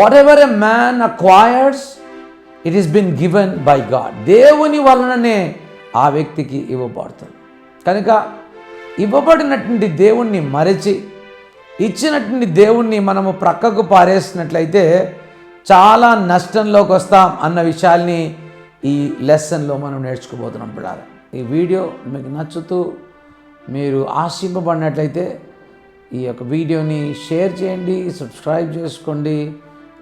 Whatever a man acquires it is been given by God దేవుని వలననే ఆ వ్యక్తికి ఇవ్వబడుతుంది. కనుక ఇవ్వబడినటువంటి దేవుణ్ణి మరచి ఇచ్చినటువంటి దేవుణ్ణి మనము ప్రక్కకు పారేసినట్లయితే చాలా నష్టంలోకి వస్తాం అన్న విషయాల్ని ఈ లెసన్లో మనం నేర్చుకోబోతున్నాం పిల్లలు ఈ వీడియో మీకు నచ్చుతూ మీరు ఆశింపబడినట్లయితే ఈ యొక్క వీడియోని షేర్ చేయండి సబ్స్క్రైబ్ చేసుకోండి.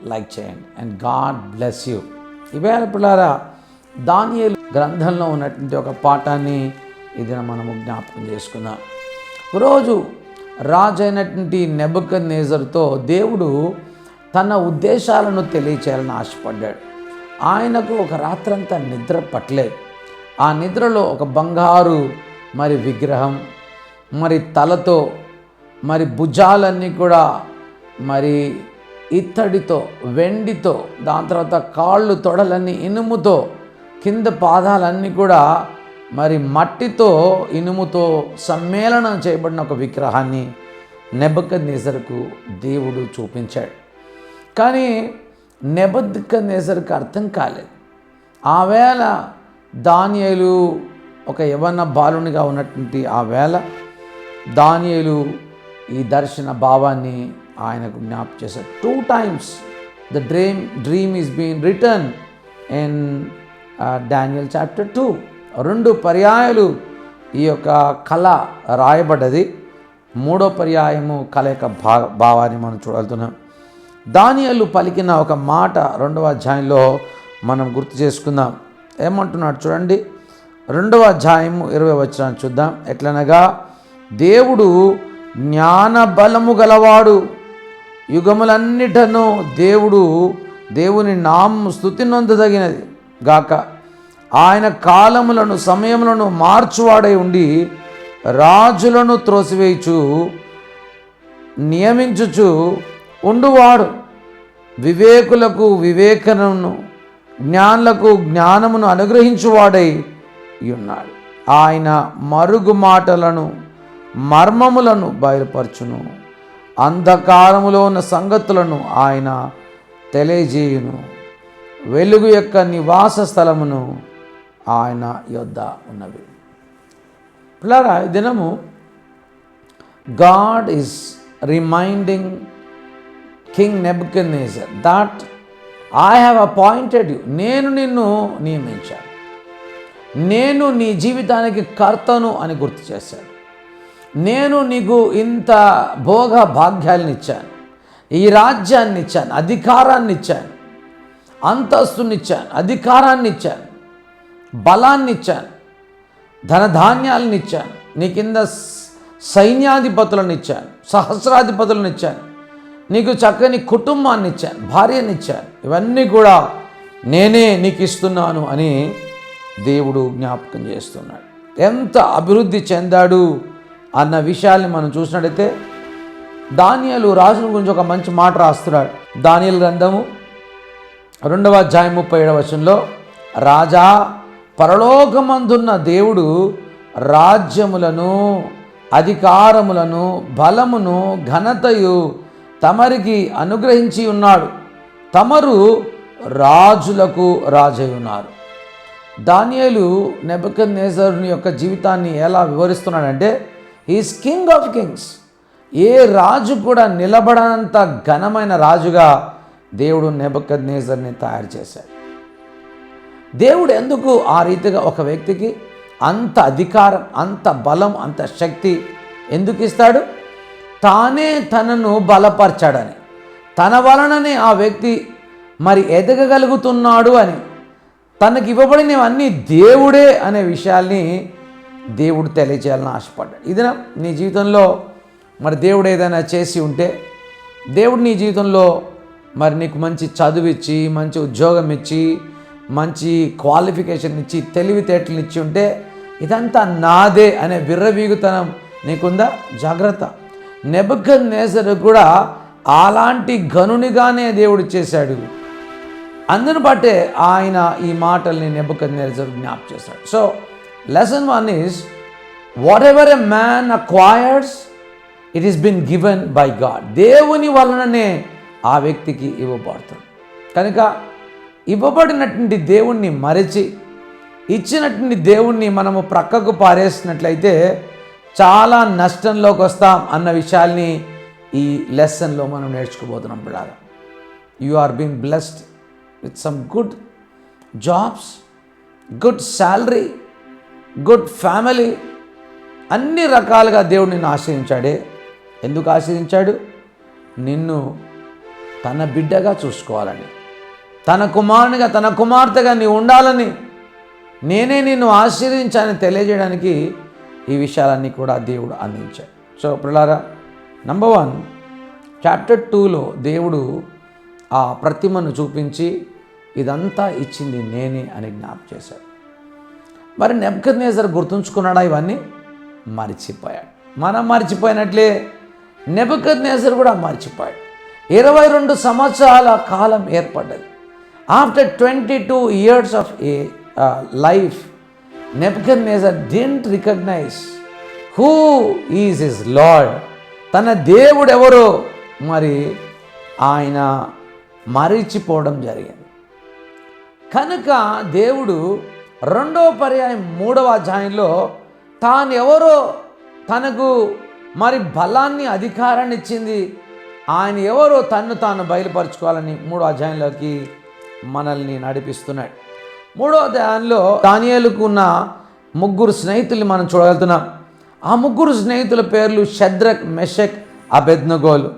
లైక్ చేయండి. అండ్ గాడ్ బ్లెస్ యూ ఇవేళ పిల్లారా దానియేలు గ్రంథంలో ఉన్నటువంటి ఒక పాఠాన్ని ఇది మనము జ్ఞాపకం చేసుకుందాం. రోజు రాజు అయినటువంటి నెబక నేజర్తో దేవుడు తన ఉద్దేశాలను తెలియచేయాలని ఆశపడ్డాడు. ఆయనకు ఒక రాత్రంతా నిద్ర పట్టలేదు. ఆ నిద్రలో ఒక బంగారు మరి విగ్రహం మరి తలతో మరి భుజాలన్నీ కూడా మరి ఇత్తడితో వెండితో దాని తర్వాత కాళ్ళు తొడలన్నీ ఇనుముతో కింద పాదాలన్నీ కూడా మరి మట్టితో ఇనుముతో సమ్మేళనం చేయబడిన ఒక విగ్రహాన్ని నెబక్క నేసరకు దేవుడు చూపించాడు. కానీ నెబద్క నేసరికి అర్థం కాలేదు. ఆ వేళ దానియలు ఒక యవన బాలునిగా ఉన్నటువంటి ఆ వేళ దానియలు ఈ దర్శన భావాన్ని ఆయనకు జ్ఞాప్ చేశారు. Two times the dream dream is been return in Daniel chapter two రెండు పర్యాయాలు ఈ యొక్క కళ రాయబడ్డది. మూడో పర్యాయము కళ యొక్క భా భావాన్ని మనం చూడగలుగుతున్నాం. దానియలు పలికిన ఒక మాట రెండవ అధ్యాయంలో మనం గుర్తు చేసుకుందాం. ఏమంటున్నాడు చూడండి. రెండవ అధ్యాయము ఇరవై వచ్చిన చూద్దాం. ఎట్లనగా దేవుడు జ్ఞాన బలము గలవాడు. యుగములన్నిటను దేవుడు దేవుని నామ స్థుతి నొందదగినది గాక ఆయన కాలములను సమయములను మార్చువాడై ఉండి రాజులను త్రోసివేయచు నియమించుచు ఉండువాడు. వివేకులకు వివేకనను జ్ఞానులకు జ్ఞానమును అనుగ్రహించువాడై ఉన్నాడు. ఆయన మరుగు మాటలను మర్మములను బయలుపరచును. అంధకారములో ఉన్న సంగతులను ఆయన తెలియజేయును. వెలుగు యొక్క నివాస స్థలమును ఆయన యొద్ద ఉన్నవి. పిల్లరా ఈ దినము God is reminding king Nebuchadnezzar that I have appointed you నేను నిన్ను నియమించాను. నేను నీ జీవితానికి కర్తను అని గుర్తు చేశాను. నేను నీకు ఇంత భోగ భాగ్యాలను ఇచ్చాను. ఈ రాజ్యాన్ని ఇచ్చాను అధికారాన్ని ఇచ్చాను అంతస్తుని ఇచ్చాను అధికారాన్ని ఇచ్చాను బలాన్ని ఇచ్చాను ధనధాన్యాలను ఇచ్చాను నీ కింద సైన్యాధిపతులను ఇచ్చాను సహస్రాధిపతులను ఇచ్చాను నీకు చక్కని కుటుంబాన్ని ఇచ్చాను భార్యని ఇచ్చాను. ఇవన్నీ కూడా నేనే నీకు ఇస్తున్నాను అని దేవుడు జ్ఞాపకం చేస్తున్నాడు. ఎంత అభివృద్ధి చెందాడు అన్న విషయాల్ని మనం చూసినట్టయితే దానియలు రాజుల గురించి ఒక మంచి మాట రాస్తున్నాడు. దానియలు గ్రంథము రెండవ అధ్యాయం ముప్పై ఏడవ వచనంలో రాజా పరలోకమందున్న దేవుడు రాజ్యములను అధికారములను బలమును ఘనతయు తమరికి అనుగ్రహించి ఉన్నాడు. తమరు రాజులకు రాజై ఉన్నారు దానియేలు నెబకన్ నేజరుని యొక్క జీవితాన్ని ఎలా వివరిస్తున్నాడంటే ఈజ్ కింగ్ ఆఫ్ కింగ్స్ ఏ రాజు కూడా నిలబడనంత ఘనమైన రాజుగా దేవుడు నెబకద్ నేజర్ని తయారు చేశాడు. దేవుడు ఎందుకు ఆ రీతిగా ఒక వ్యక్తికి అంత అధికారం అంత బలం అంత శక్తి ఎందుకు ఇస్తాడు? తానే తనను బలపరచాడని తన వలననే ఆ వ్యక్తి మరి ఎదగగలుగుతున్నాడు అని తనకి ఇవ్వబడినవన్నీ దేవుడే అనే విషయాల్ని దేవుడు తెలియజేయాలని ఆశపడ్డాడు. ఇది నీ జీవితంలో మరి దేవుడు ఏదైనా చేసి ఉంటే దేవుడు నీ జీవితంలో మరి నీకు మంచి చదువు ఇచ్చి మంచి ఉద్యోగం ఇచ్చి మంచి క్వాలిఫికేషన్ ఇచ్చి తెలివితేటలు ఇచ్చి ఉంటే ఇదంతా నాదే అనే విర్రవీగుతనం నీకుందా? జాగ్రత్త. నెబక్కద్ నేసరు కూడా అలాంటి గనునిగానే దేవుడు చేశాడు. అందును బట్టే ఆయన ఈ మాటల్ని నెబక్కద్ నేసరు జ్ఞాప చేశాడు. So lesson one is whatever a man acquires it is been given by God దేవుని వలననే ఆ వ్యక్తికి ఇవ్వబడుతుంది. కనుక ఇవ్వబడినటువంటి దేవుణ్ణి మరచి ఇచ్చినటువంటి దేవుణ్ణి మనము ప్రక్కకు పారేసినట్లయితే చాలా నష్టంలోకి వస్తాం అన్న విషయాల్ని ఈ లెసన్లో మనం నేర్చుకోబోతున్నాం పిల్లలు you are been blessed with some good jobs good salary good family అన్ని రకాలుగా దేవుడు నిన్ను ఆశ్రయించాడే ఎందుకు ఆశ్రయించాడు నిన్ను తన బిడ్డగా చూసుకోవాలని. తన కుమారునిగా తన కుమార్తెగా నీవు ఉండాలని నేనే నిన్ను ఆశీర్వించాలని తెలియజేయడానికి ఈ విషయాలన్నీ కూడా దేవుడు అందించాడు. సో పిల్లారా నంబర్ వన్ చాప్టర్ టూలో దేవుడు ఆ ప్రతిమను చూపించి ఇదంతా ఇచ్చింది నేనే అని జ్ఞాప చేశాడు. మరి నెబ్కద్నేజర్ గుర్తుంచుకున్నాడా ఇవన్నీ? మర్చిపోయాడు. మనం మర్చిపోయినట్లే నెబద్నేజర్ కూడా మర్చిపోయాడు. ఇరవై రెండు సంవత్సరాల కాలం ఏర్పడ్డది. After twenty two years of a life Nebuchadnezzar didn't recognise who is his Lord తన దేవుడు ఎవరో మరి ఆయన మరిచిపోవడం జరిగింది. కనుక దేవుడు రెండవ పర్యాయం మూడవ అధ్యాయంలో తాను ఎవరో తనకు మరి బలాన్ని అధికారాన్ని ఇచ్చింది. ఆయన ఎవరో తన్ను తాను బయలుపరచుకోవాలని మూడో అధ్యాయంలోకి మనల్ని నడిపిస్తున్నాడు. మూడో అధ్యాయంలో దానియాలకు ఉన్న ముగ్గురు స్నేహితుల్ని మనం చూడగలుగుతున్నాం. ఆ ముగ్గురు స్నేహితుల పేర్లు షద్రక్ మెషక్ అబెద్నగోలు.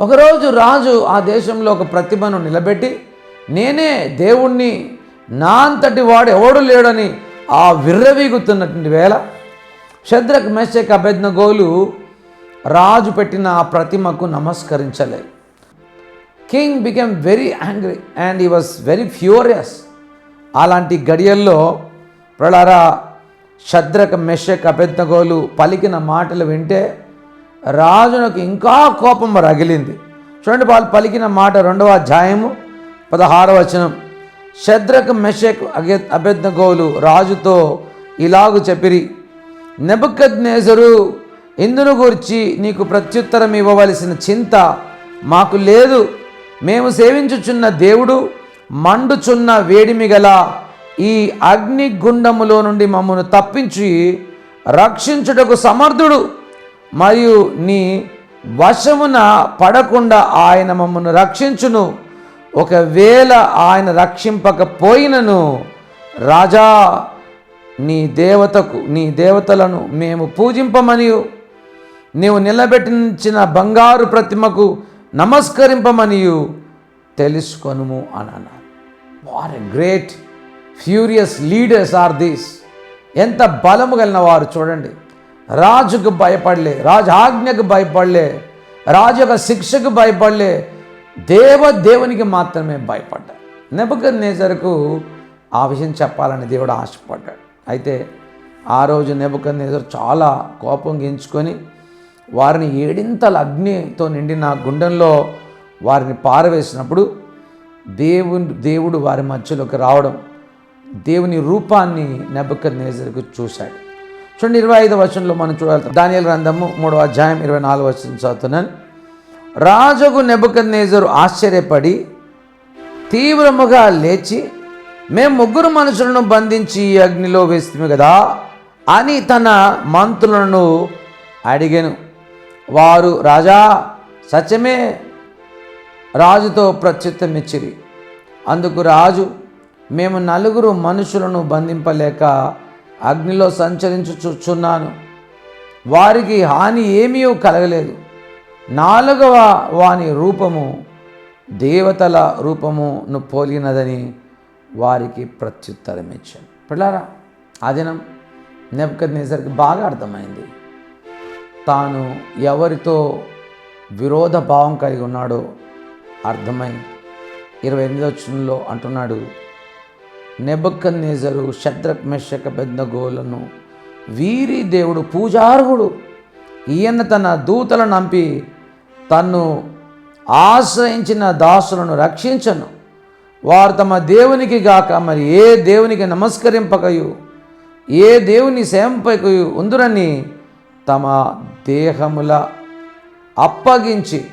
ఒకరోజు రాజు ఆ దేశంలో ఒక ప్రతిభను నిలబెట్టి నేనే దేవుణ్ణి నా అంతటి వాడు ఎవడు లేడని ఆ విర్రవీగుతున్నటువంటి వేళ శద్రక్ మెషక్ అబెద్నగోలు రాజు పెట్టిన ఆ ప్రతిమకు నమస్కరించలేదు king became very angry and he was very furious. అలాంటి గడియల్లో ప్రళారా శద్రక మెషక్ గోలు పలికిన మాటలు వింటే రాజునకు ఇంకా కోపం రగిలింది. చూడండి వాళ్ళు పలికిన మాట రెండవ అధ్యాయము పదహారవచనం శద్రక్ మెషక్ అగె అబెద్నగోలు రాజుతో ఇలాగు చెప్పిరి. నెబుకద్నేజరు ఇందును గురించి నీకు ప్రత్యుత్తరం ఇవ్వవలసిన చింత మాకు లేదు. మేము సేవించుచున్న దేవుడు మండుచున్న వేడిమి గల ఈ అగ్ని గుండములో నుండి మమ్మను తప్పించి రక్షించుటకు సమర్థుడు. మరియు నీ వశమున పడకుండా ఆయన మమ్మను రక్షించును. ఒకవేళ ఆయన రక్షింపకపోయినను రాజా నీ దేవతకు నీ దేవతలను మేము పూజింపమనియు. నీవు నిలబెట్టించిన బంగారు ప్రతిమకు నమస్కరింపమనియు. తెలుసుకొనుము అని అన్నారు. War a great furious leaders are these ఎంత బలము కలిగిన వారు చూడండి. రాజుకు భయపడలే రాజు ఆజ్ఞకు భయపడలే రాజు యొక్క శిక్షకు భయపడలే దేవ దేవునికి మాత్రమే భయపడ్డాడు నెబద్ నేజర్కు ఆ విషయం చెప్పాలని దేవుడు ఆశపడ్డాడు. అయితే ఆ రోజు నెబద్ నేజర్ చాలా కోపం గించుకొని వారిని ఏడింతల అగ్నితో నిండిన గుండంలో వారిని పారవేసినప్పుడు దేవుని దేవుడు వారి మధ్యలోకి రావడం దేవుని రూపాన్ని నెబక నేజర్కు చూశాడు. చూడండి ఇరవై ఐదు వచనంలో మనం చూడాలి. దానియల గ్రంథము మూడవ అధ్యాయం ఇరవై నాలుగు వచనం చదువుతున్నాను. రాజుకు నెబుకద్నేజరు ఆశ్చర్యపడి తీవ్రముగా లేచి మేము ముగ్గురు మనుషులను బంధించి అగ్నిలో వేస్తుంది కదా అని తన మంత్రులను అడిగాను. వారు రాజా సత్యమే రాజుతో ప్రత్యుత్తమిచ్చిరి. అందుకు రాజు మేము నలుగురు మనుషులను బంధింపలేక అగ్నిలో సంచరించుచున్నాను వారికి హాని ఏమీ కలగలేదు. నాలుగవ వాని రూపము దేవతల రూపమును పోలినదని వారికి ప్రత్యుత్తరం ఇచ్చాను. పిల్లారా ఆ దినం నెప్కద్నేసరికి బాగా అర్థమైంది. తాను ఎవరితో విరోధ భావం కలిగి ఉన్నాడో అర్థమై ఇరవై ఎనిమిదో వచనంలో అంటున్నాడు నెబక్కన్నేజరు శత్రక్ మెషక బెద్దగోలను వీరి దేవుడు పూజార్హుడు. ఈయన తన దూతలను నంపి తన్ను ఆశ్రయించిన దాసులను రక్షించను. వారు తమ దేవునికి గాక మరి ఏ దేవునికి నమస్కరింపకయు ఏ దేవుని సేంపకయు ఉందురని తమ దేహముల అప్పగించి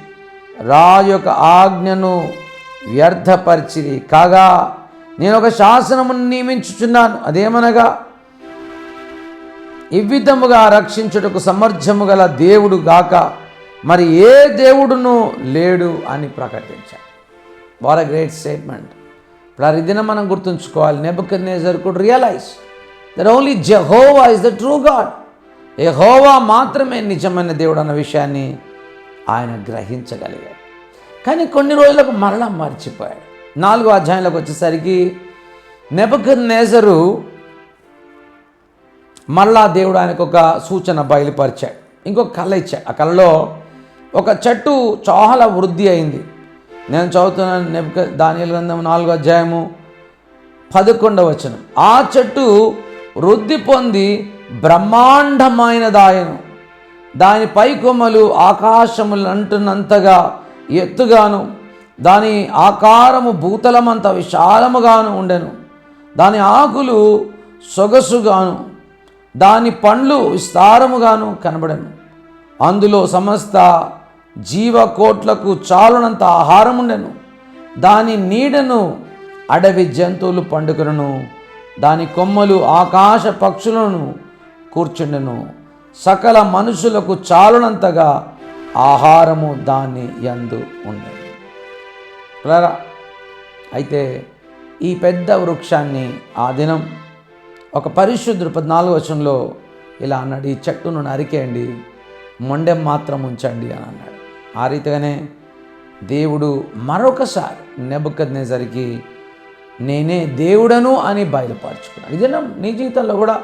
రాజు యొక్క ఆజ్ఞను వ్యర్థపరిచిరి. కాగా నేను ఒక శాసనమును నియమించుచున్నాను. అదేమనగా ఇవ్విధముగా రక్షించుటకు సమర్థ్యము గల దేవుడు గాక మరి ఏ దేవుడును లేడు అని ప్రకటించాడు వాట్ అ గ్రేట్ స్టేట్మెంట్ ఇప్పుడు మనం గుర్తుంచుకోవాలి. Nebuchadnezzar could realise that only Jehovah is the true God యెహోవా మాత్రమే నిజమైన దేవుడు అన్న విషయాన్ని ఆయన గ్రహించగలిగాడు. కానీ కొన్ని రోజులకు మరలా మర్చిపోయాడు. నాలుగో అధ్యాయంలోకి వచ్చేసరికి నెబుకద్ నేజరు మళ్ళా దేవుడు ఆయనకు ఒక సూచన బయలుపరిచాడు. ఇంకొక కళ ఇచ్చాడు. ఆ కళలో ఒక చెట్టు చాలా వృద్ధి అయింది. నేను చదువుతున్నాను నెప్క దాని గ్రంథం నాలుగో అధ్యాయము పదకొండవ వచనం. ఆ చెట్టు వృద్ధి పొంది బ్రహ్మాండమైనదాయను. దాని పై కొమ్మలు ఆకాశములు అంటున్నంతగా ఎత్తుగాను. దాని ఆకారము భూతలమంత విశాలముగాను ఉండెను. దాని ఆకులు సొగసుగాను. దాని పండ్లు విస్తారముగాను కనబడను. అందులో సమస్త జీవకోట్లకు చాలునంత ఆహారం ఉండెను. దాని నీడను అడవి జంతువులు పండుగను దాని కొమ్మలు ఆకాశ పక్షులను కూర్చుండెను. సకల మనుషులకు చాలునంతగా ఆహారము దాన్ని యందు ఉండెను. అయితే ఈ పెద్ద వృక్షాన్ని ఆ దినం ఒక పరిశుద్ధుడు పద్నాలుగు వచనంలో ఇలా అన్నాడు ఈ చెట్టును నరికేయండి మొండెం మాత్రం ఉంచండి అని అన్నాడు. ఆ రీతిగానే దేవుడు మరొకసారి నెబుకద్నేసరికి నేనే దేవుడను అని బయలుపరచుకున్నాను ఇదే నీ జీవితంలో కూడా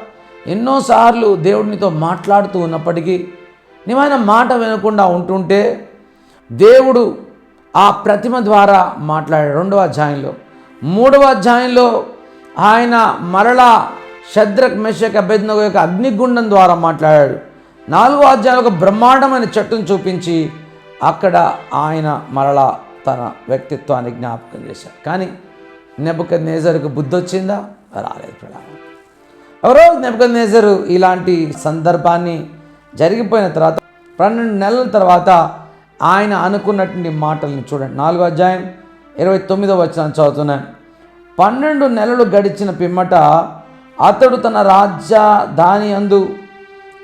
ఎన్నోసార్లు దేవుడినితో మాట్లాడుతూ ఉన్నప్పటికీ నీవైన మాట వినకుండా ఉంటుంటే దేవుడు ఆ ప్రతిమ ద్వారా మాట్లాడాడు. రెండవ అధ్యాయంలో మూడవ అధ్యాయంలో ఆయన మరలా శద్రక్ మెషక్ అభ్యర్థన యొక్క అగ్నిగుండం ద్వారా మాట్లాడాడు. నాలుగో అధ్యాయంలో ఒక బ్రహ్మాండమైన చెట్టును చూపించి అక్కడ ఆయన మరలా తన వ్యక్తిత్వాన్ని జ్ఞాపకం చేశాడు. కానీ నెబద్ నేజర్కు బుద్ధి వచ్చిందా? రాలేదు ప్రణాళిక ఎవరో నెబద్ నేజరు ఇలాంటి సందర్భాన్ని జరిగిపోయిన తర్వాత పన్నెండు నెలల తర్వాత ఆయన అనుకున్నటువంటి మాటల్ని చూడండి. నాలుగో అధ్యాయం ఇరవై తొమ్మిదో వచ్చిన చదువుతున్నాను. పన్నెండు నెలలు గడిచిన పిమ్మట అతడు తన రాజ్య దాని అందు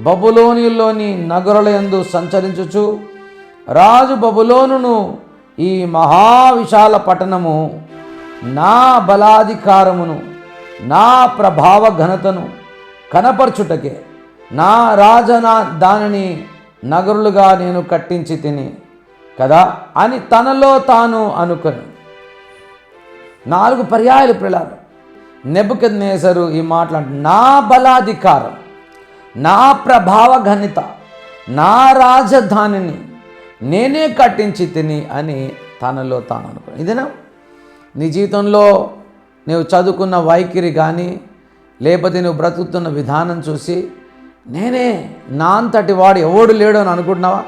బబులోనిలోని నగరుల యందు సంచరించుచు రాజు బబులోనును ఈ మహావిశాల పట్టణము నా బలాధికారమును నా ప్రభావ ఘనతను కనపరచుటకే నా రాజన దానిని నగరులుగా నేను కట్టించి తిని కదా? అని తనలో తాను అనుకొని. నాలుగు పర్యాయాలు పిల్లలు నెబుకద్ ఈ మాటలు నా బలాధికారం నా ప్రభావ ఘనిత నా రాజధానిని నేనే కట్టించి తిని అని తనలో తాను అనుకున్నాను ఇదేనా? నీ జీవితంలో నువ్వు చదువుకున్న వైఖరి కానీ లేకపోతే నువ్వు బ్రతుకుతున్న విధానం చూసి నేనే నా అంతటి వాడు ఎవడు లేడు అని అనుకుంటున్నావా?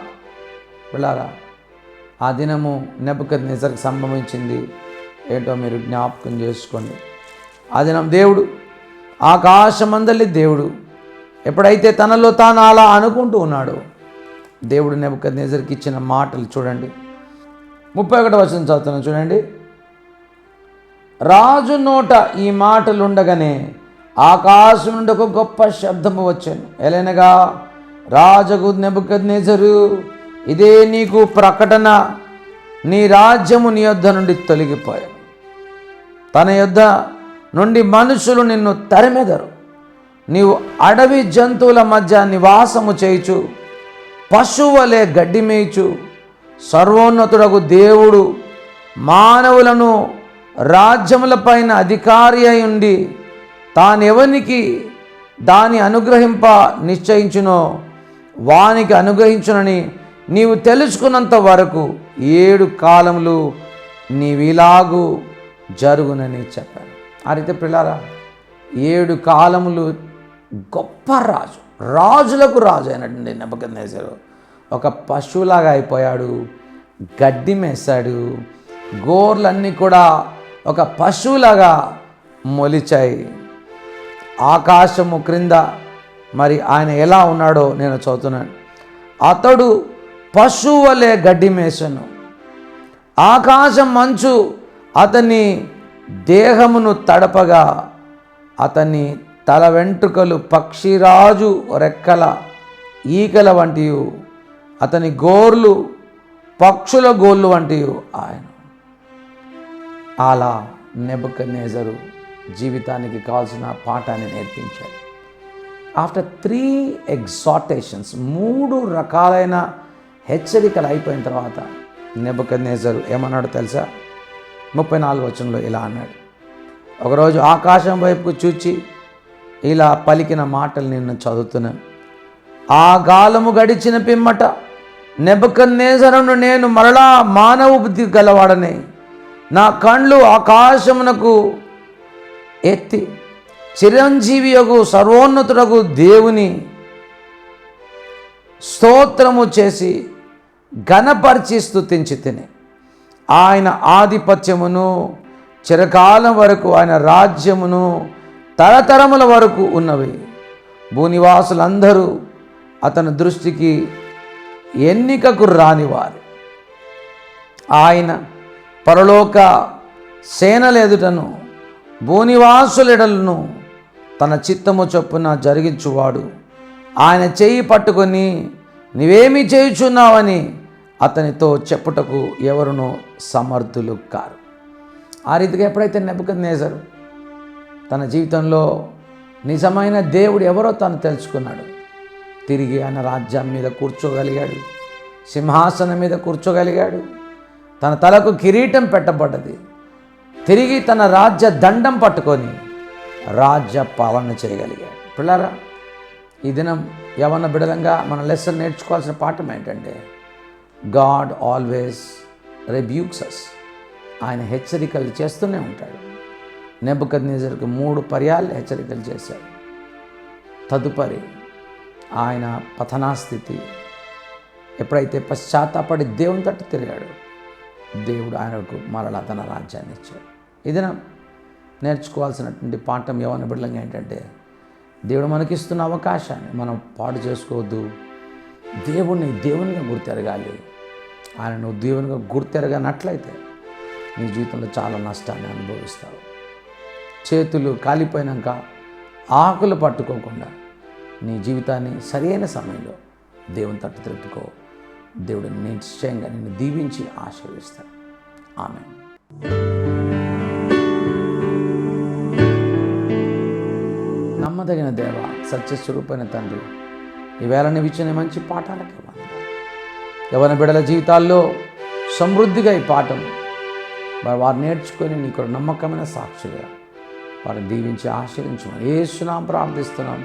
పిల్లారా ఆ దినము నెబద్ నిజర్కి సంభవించింది ఏంటో మీరు జ్ఞాపకం చేసుకోండి. ఆ దినం దేవుడు ఆకాశమందలి దేవుడు ఎప్పుడైతే తనలో తాను అలా అనుకుంటూ ఉన్నాడో దేవుడు నెబద్ ఇచ్చిన మాటలు చూడండి. ముప్పై ఒకటి వచ్చిన చదువుతున్నాను చూడండి. రాజు నోట ఈ మాటలు ఉండగానే ఆకాశం నుండి ఒక గొప్ప శబ్దము వచ్చాను. ఎలైనగా? రాజగు నెబుకద్నేజరు ఇదే నీకు ప్రకటన నీ రాజ్యము నీ యొద్ధ నుండి తొలగిపోయాను. తన యొద్ధ నుండి మనుషులు నిన్ను తరిమెదరు. నీవు అడవి జంతువుల మధ్య నివాసము చేయుచు పశువులే గడ్డి మేయిచు సర్వోన్నతుడకు దేవుడు మానవులను రాజ్యములపైన అధికారి అయి ఉండి తానెవనికి దాని అనుగ్రహింప నిశ్చయించునో వానికి అనుగ్రహించునని నీవు తెలుసుకున్నంత వరకు ఏడు కాలములు నీవిలాగు జరుగునని చెప్పాను. ఆ రీతి పిల్లారా ఏడు కాలములు గొప్ప రాజు. రాజులకు రాజు అయినటువంటి నెబకనేశారు ఒక పశువులాగా అయిపోయాడు గడ్డి మేశాడు గోర్లన్నీ కూడా ఒక పశువులాగా మొలిచాయి. ఆకాశము క్రింద మరి ఆయన ఎలా ఉన్నాడో నేను చదువుతున్నాను. అతడు పశువులే గడ్డి మేసను ఆకాశం మంచు అతని దేహమును తడపగా అతన్ని తల వెంట్రుకలు పక్షిరాజు రెక్కల ఈకల వంటివి అతని గోర్లు పక్షుల గోర్లు వంటివి ఆయన. అలా నెబుకనేజరు జీవితానికి కావాల్సిన పాఠాన్ని నేర్పించాడు. ఆఫ్టర్ త్రీ ఎగ్జాటేషన్స్ మూడు రకాలైన హెచ్చరికలు అయిపోయిన తర్వాత నెబుకనేజరు ఏమన్నాడు తెలుసా? ముప్పై నాలుగు వచనంలో ఇలా అన్నాడు. ఒకరోజు ఆకాశం వైపుకు చూచి ఇలా పలికిన మాటలు నిన్ను చదువుతున్నాను ఆ కాలము గడిచిన పిమ్మట నెబకన్నేసరను నేను మరలా మానవ బుద్ధి గలవాడనే. నా కండ్లు ఆకాశమునకు ఎత్తి చిరంజీవి యొక్క సర్వోన్నతుడకు దేవుని స్తోత్రము చేసి ఘనపరిచి స్థుతించి తిని. ఆయన ఆధిపత్యమును చిరకాలం వరకు ఆయన రాజ్యమును తరతరముల వరకు ఉన్నవి. భూనివాసులందరూ అతని దృష్టికి ఎన్నికకు రానివారు. ఆయన పరలోక సేనలేదుటను భూనివాసులెడలను తన చిత్తము చొప్పున జరిగించువాడు. ఆయన చేయి పట్టుకొని నీవేమి చేయుచున్నావని అతనితో చెప్పుటకు ఎవరునో సమర్థులు కారు ఆ రీతిగా ఎప్పుడైతే నెప్పుకొని నేసారు జీవితంలో నిజమైన దేవుడు ఎవరో తను తెలుసుకున్నాడు. తిరిగి ఆయన రాజ్యం మీద కూర్చోగలిగాడు. సింహాసనం మీద కూర్చోగలిగాడు. తన తలకు కిరీటం పెట్టబడ్డది. తిరిగి తన రాజ్య దండం పట్టుకొని రాజ్య పాలన చేయగలిగాడు. పిల్లరా ఈ దినం యవన బిడలంగా మన లెసన్ నేర్చుకోవాల్సిన పాఠం ఏంటంటే గాడ్ ఆల్వేస్ రెబ్యూక్సస్ ఆయన హెచ్చరికలు చేస్తూనే ఉంటాడు. నెబ్బకద్నేజర్కి మూడు పర్యాలు హెచ్చరికలు చేశాడు తదుపరి ఆయన పతనాస్థితి. ఎప్పుడైతే పశ్చాత్తాపడి దేవుని తట్టు తిరిగాడు దేవుడు ఆయనకు మరలా తన రాజ్యాన్ని ఇచ్చాడు. ఇది నేర్చుకోవాల్సినటువంటి పాఠం యవన బిడ్డలంగా ఏంటంటే దేవుడు మనకిస్తున్న అవకాశాన్ని మనం పాడు చేసుకోవద్దు. దేవుణ్ణి దేవునిగా గుర్తెరగాలి. ఆయన నువ్వు దేవునిగా గుర్తెరగనట్లయితే నీ జీవితంలో చాలా నష్టాన్ని అనుభవిస్తావు. చేతులు కాలిపోయినాక ఆకులు పట్టుకోకుండా నీ జీవితాన్ని సరైన సమయంలో దేవుని తట్టు తిరుపుకో. దేవుడు నిశ్చయంగా నిన్ను దీవించి ఆశీర్విస్తాడు ఆమె నమ్మదగిన దేవ సత్యస్వరూపైన తండ్రి ఈవేళ నీవు ఇచ్చిన మంచి పాఠాలకి వందనాలు. బిడల జీవితాల్లో సమృద్ధిగా ఈ పాఠం వారు నేర్చుకొని నీకు నమ్మకమైన సాక్షిగా వారిని దీవించి ఆశ్రయించమని ఏ సునాం ప్రార్థిస్తున్నాం.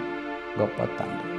గొప్ప తండ్రి.